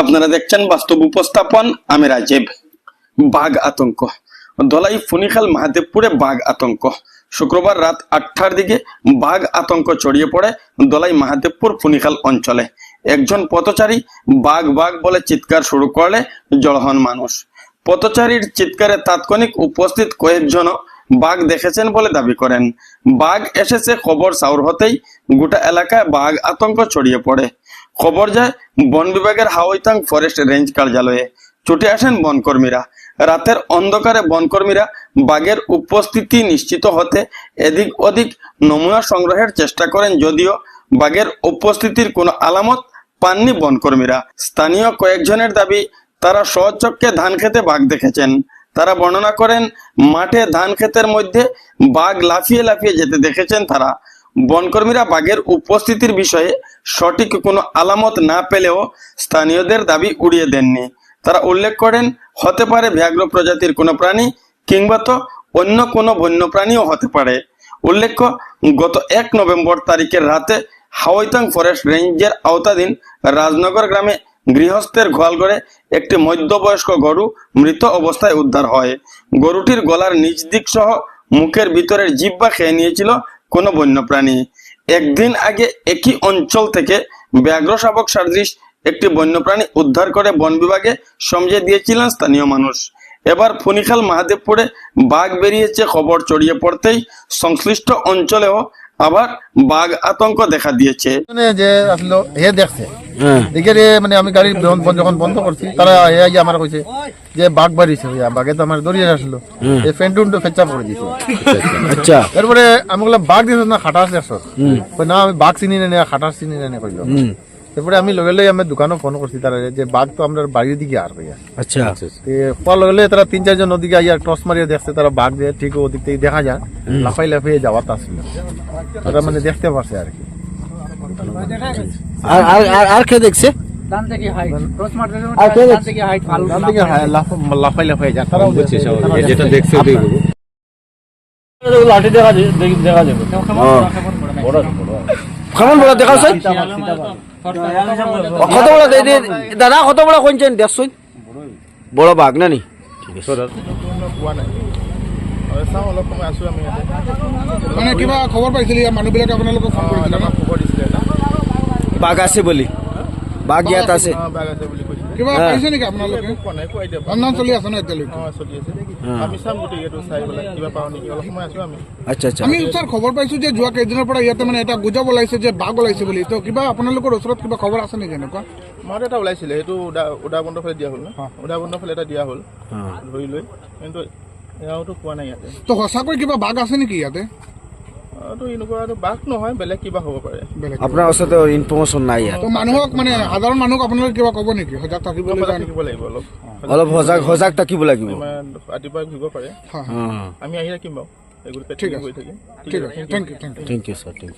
আপনারা দেখছেন বাস্তব উপস্থাপন, আমি রাজীব। বাঘ আতঙ্ক। দলাই ফনিখাল মহাদেবপুরে বাঘ আতঙ্ক। শুক্রবার রাত আটটার দিকে বাঘ আতঙ্ক ছড়িয়ে পড়ে দলাই মহাদেবপুর ফনিখাল অঞ্চলে। একজন পথচারী বাঘ বাঘ বলে চিৎকার শুরু করলে জড় হন মানুষ। পথচারীর চিৎকারে তাৎক্ষণিক উপস্থিত কয়েকজন বাঘ দেখেছেন বলে দাবি করেন। বাঘ এসেছে খবর সাউর হতেই গোটা এলাকায় বাঘ আতঙ্ক ছড়িয়ে পড়ে। খবর যায়, বন বিভাগের হাওয়াইতাং ফরেস্ট রেঞ্জ কার্যালয়ে। ছুটে আসেন বনকর্মীরা। রাতের অন্ধকারে বনকর্মীরা বাঘের উপস্থিতি নিশ্চিত হতে এদিক ওদিক নমুনা সংগ্রহের চেষ্টা করেন যদিও বাঘের উপস্থিতির কোনো আলামত পাননি বনকর্মীরা। স্থানীয় কয়েকজনের দাবি, তারা সচক্ষে ধান খেতে বাঘ দেখেছেন। তারা বর্ণনা করেন, মাঠে ধান ক্ষেতের মধ্যে বাঘ লাফিয়ে লাফিয়ে যেতে দেখেছেন তারা। বনকর্মীরা বাঘের উপস্থিতির বিষয়ে সঠিক কোনো আলামত না পেলেও স্থানীয়দের দাবি উড়িয়ে দেননি। তারা উল্লেখ করেন, হতে পারে ব্যাঘ্র প্রজাতির কোনো প্রাণী কিংবা তো অন্য কোনো বন্য প্রাণীও হতে পারে। উল্লেখ্য, গত এক নভেম্বর তারিখের রাতে হাওয়াইতাং ফরেস্ট রেঞ্জের আওতাধীন রাজনগর গ্রামে গৃহস্থের গোয়ালঘরে একটি মধ্যবয়স্ক গরু মৃত অবস্থায় উদ্ধার হয়। গরুটির গলার নিচ দিক সহ মুখের ভিতরের জিব্বা খেয়ে নিয়েছিল কোনো বন্যপ্রাণী একদিন আগে একই অঞ্চল থেকে ব্যাঘ্র শাবক সাদৃশ একটি বন্যপ্রাণী উদ্ধার করে বন বিভাগে সমঝে দিয়েছিলেন স্থানীয় মানুষ। এবার ফনিখাল মহাদেবপুরে বাঘ বেরিয়েছে, খবর ছড়িয়ে পড়তেই সংশ্লিষ্ট অঞ্চলেও আবার বাঘ আতঙ্ক দেখা দিয়েছে। যে আসলো দেখছে। দেখে রে মানে আমি গাড়ি যখন বন্ধ- করছি তারা আমার কইছে যে বাঘ বাড়িছে বাঘে তো আমার দড়িয়ে আসলো। এই তো ফেচ্চা পড়ে দিছে। আচ্ছা। তারপরে আমি বললাম বাঘ দিছ না খাটাস না আমি বাঘ চিনি না খাটাস চিনি না কইলো তারপরে আমি লগে লগে আমি দোকানে ফোন করছি তারা যে বাঘ তো আমরা বাড়ির দিকে আর কইয়া আচ্ছা। তে লগে লগে তারা তিন চারজন ওদিকে আইয়া টস মারিয়ে দেখছে তারা বাঘ দিয়ে ঠিক ওদিক থেকে দেখা যায় লাফাই লাফাই যাওয়া আসছিল তারা মানে দেখতে পারছে আর কি। আর আর আর আর কে দেখছে? ডান থেকে হাইট ক্রস মারতে আর কে ডান থেকে হাইট ভালো। ডান দিকে হ্যাঁ, লাফাই লাফাই তারাও দেখছে যেটা দেখছে। লাঠি দেখা দেখা যাবে। কেমন বড় কত দাদা কত বড় কোনছেন দেখছুন বড় বাঘ না নি? মানে কিবা খবৰ পাইছিলি মানুহবিলাকে আপোনালোকক ফোন কৰিছিলে ন? বাঘ আছে বলি। বাঘ ইয়াত আছে। কিবা হ্যাঁ। পাইছে নেকি আপোনালোকে? ৰন্ধন চলি আছে ন এতিয়ালৈকে? আমি চাম গোটেই এইটো চাই পেলাই কিবা পাওঁ নেকি? অলপ সময় আছো আমি। আচ্ছা আচ্ছা। আমি ছাৰ খবৰ পাইছো যে যোৱা কেইদিনৰ পৰা ইয়াতে মানে এটা গুজব ওলাইছে যে বাঘ ওলাইছে বুলি। তো কিবা আপোনালোকৰ ওচৰত কিবা খবৰ আছে নেকি এনেকুৱা? মাহত এটা ওলাইছিলে সেইটো উদা উদা বন্ধ ফালে দিয়া হ'ল ন? উদা বন্ধ ফালে এটা দিয়া হ'ল ধৰি লৈ। কিন্তু এয়াওতো পোৱা নাই ইয়াতে। তো সঁচাকৈ কিবা বাঘ আছে নেকি ইয়াতে? আৰু এনেকুৱা আৰু বাঘ নহয় বেলেগ কিবা হ'ব পাৰে। বেলেগ আপনাৰ ওসাথে ইনফৰমেশন নাই ইয়াত। তো মানুহক মানে সাধাৰণ মানুহক আপোনালোকে কিবা ক'ব নেকি? সজাগ থাকিব লাগিব অলপ। অলপ সজাগ সজাগ থাকিব লাগিব। ইমান ৰাতিপুৱাই ঘূৰিব পাৰে। আমি আহি থাকিম বাৰু। ঠিক আছে। Thank you thank you you you